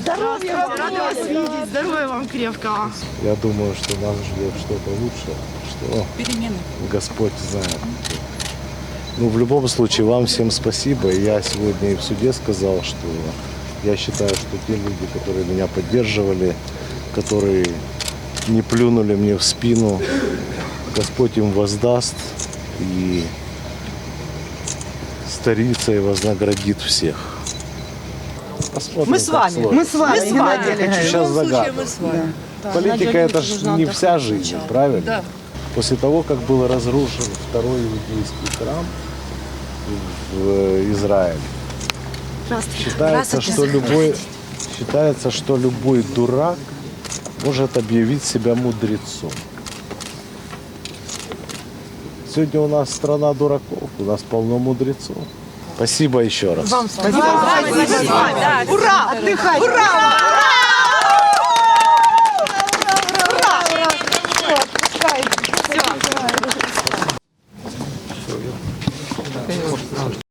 Здоровья вам, рада вас видеть, здоровья вам крепкого. Я думаю, что нас ждет что-то лучше, что Перемены. Господь знает. Ну, в любом случае, вам всем спасибо. Я сегодня и в суде сказал, что я считаю, что те люди, которые меня поддерживали, которые не плюнули мне в спину, Господь им воздаст и старицей вознаградит всех. Посмотрим, Мы с вами. сложится. Мы с вами. Я хочу сейчас загадывать. мы с вами. Политика это же не вся жизнь, правильно? Да. После того, как был разрушен второй иудейский храм в э, Израиле, считается, что любой, считается, что любой дурак может объявить себя мудрецом. Сегодня у нас страна дураков, у нас полно мудрецов. Спасибо еще раз. Вам спасибо. Ура! Отдыхать! Ура! Ура! あれ?